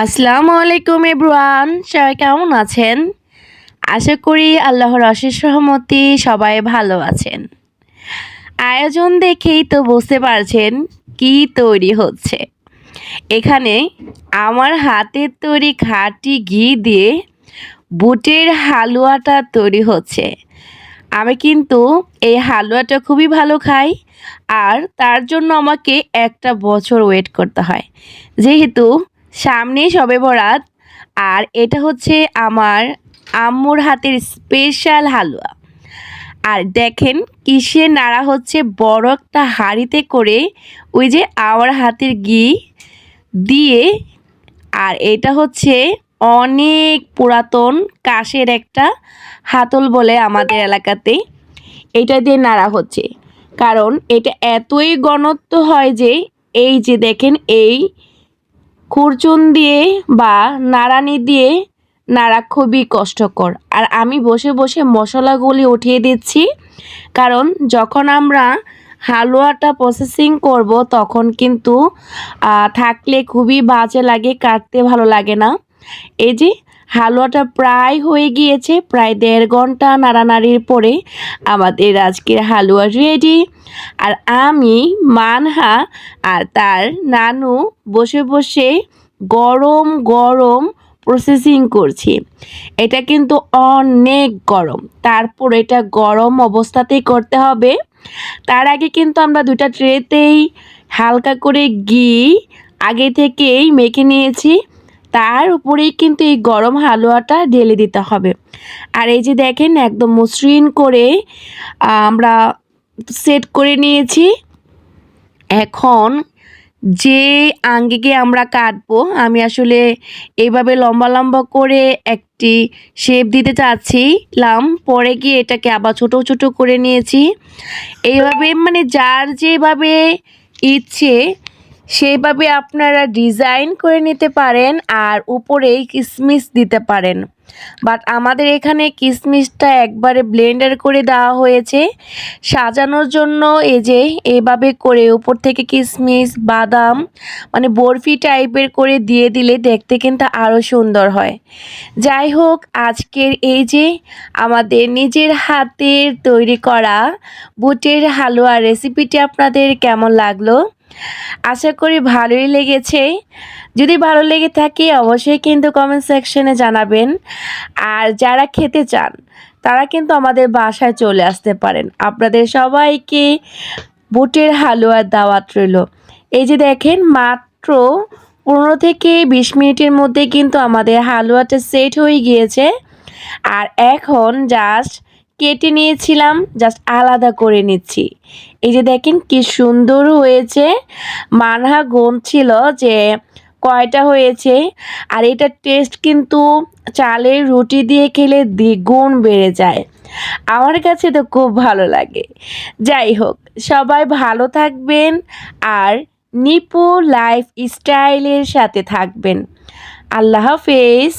আসসালামু আলাইকুম এব্রুয়ান সবাই কেমন আছেন? আশা করি আল্লাহর অশেষ রহমতি সবাই ভালো আছেন। আয়োজন দেখেই তো বুঝতে পারছেন কি তৈরি হচ্ছে। এখানে আমার হাতের তৈরি খাঁটি ঘি দিয়ে বুটের হালুয়াটা তৈরি হচ্ছে। আমি কিন্তু এই হালুয়াটা খুবই ভালো খাই আর তার জন্য আমাকে একটা বছর ওয়েট করতে হয়। যেহেতু সামনেই সবে বরাত, আর এটা হচ্ছে আমার আম্মুর হাতের স্পেশাল হালুয়া। আর দেখেন কিসে নাড়া হচ্ছে, বড় একটা হাঁড়িতে করে ওই যে আমার হাতের ঘি দিয়ে, আর এটা হচ্ছে অনেক পুরাতন কাশের একটা হাতল বলে আমাদের এলাকাতে এটা দিয়ে নাড়া হচ্ছে। কারণ এটা এতই গণত্ব হয় যে, এই যে দেখেন এই খুরচুন দিয়ে বা নাড়ানি দিয়ে নাড়া খুবই কষ্টকর। আর আমি বসে বসে মশলাগুলি উঠিয়ে দিচ্ছি, কারণ যখন আমরা হালুয়াটা প্রসেসিং করব তখন কিন্তু থাকলে খুবই বাজে লাগে, কাটতে ভালো লাগে না। এই যে হালুয়াটা প্রায় হয়ে গিয়েছে, প্রায় দেড় ঘণ্টা নাড়ানাড়ির পরে আমাদের আজকের হালুয়া রেডি আর আমি, মানহা আর তার নানু বসে বসে গরম গরম প্রসেসিং করছি। এটা কিন্তু অনেক গরম। তারপর এটা গরম অবস্থাতেই করতে হবে। তার আগে কিন্তু আমরা দুটা ট্রেতেই হালকা করে ঘি আগে থেকেই মেখে নিয়েছি। তার উপরেই কিন্তু এই গরম হালুয়াটা ঢেলে দিতে হবে। আর এই যে দেখেন, একদম মসৃণ করে আমরা সেট করে নিয়েছি। এখন যে আঙ্গিকে আমরা কাটবো, আমি আসলে এইভাবে লম্বা লম্বা করে একটি শেপ দিতে চাচ্ছিলাম। পরে গিয়ে এটাকে আবার ছোট ছোট করে নিয়েছি। এইভাবে মানে যার যেভাবে ইচ্ছে সেইভাবে আপনারা ডিজাইন করে নিতে পারেন আর উপরেই কিসমিস দিতে পারেন। বাট আমাদের এখানে কিসমিসটা একবারে ব্লেন্ডার করে দেওয়া হয়েছে। সাজানোর জন্য এই যে এভাবে করে উপর থেকে কিসমিস, বাদাম মানে বরফি টাইপের করে দিয়ে দিলে দেখতে কিন্তু আরও সুন্দর হয়। যাই হোক, আজকের এই যে আমাদের নিজের হাতের তৈরি করা বুটের হালুয়া রেসিপিটি আপনাদের কেমন লাগল? আশা করি ভালোই লেগেছে। যদি ভালো লেগে থাকে, অবশ্যই কিন্তু কমেন্ট সেকশনে জানাবেন। আর যারা খেতে চান, তারা কিন্তু আমাদের বাসায় চলে আসতে পারেন। আপনাদের সবাইকে বুটের হালুয়ার দাওয়াত রইল। এই যে দেখেন, মাত্র পনেরো থেকে বিশ মিনিটের মধ্যে কিন্তু আমাদের হালুয়াটা সেট হয়ে গিয়েছে। আর এখন জাস্ট কেটে নিয়েছিলাম জাস্ট আলাদা করে নিচ্ছি। এই যে দেখেন কি সুন্দর হয়েছে, মানহা গুণ ছিল যে কয়টা হয়েছে, আর এটার টেস্ট কিন্তু চালের রুটি দিয়ে খেলে দ্বিগুণ বেড়ে যায়। আমার কাছে তো খুব ভালো লাগে। যাই হোক, সবাই ভালো থাকবেন আর নিপু লাইফ স্টাইলের সাথে থাকবেন। আল্লাহ হাফেজ।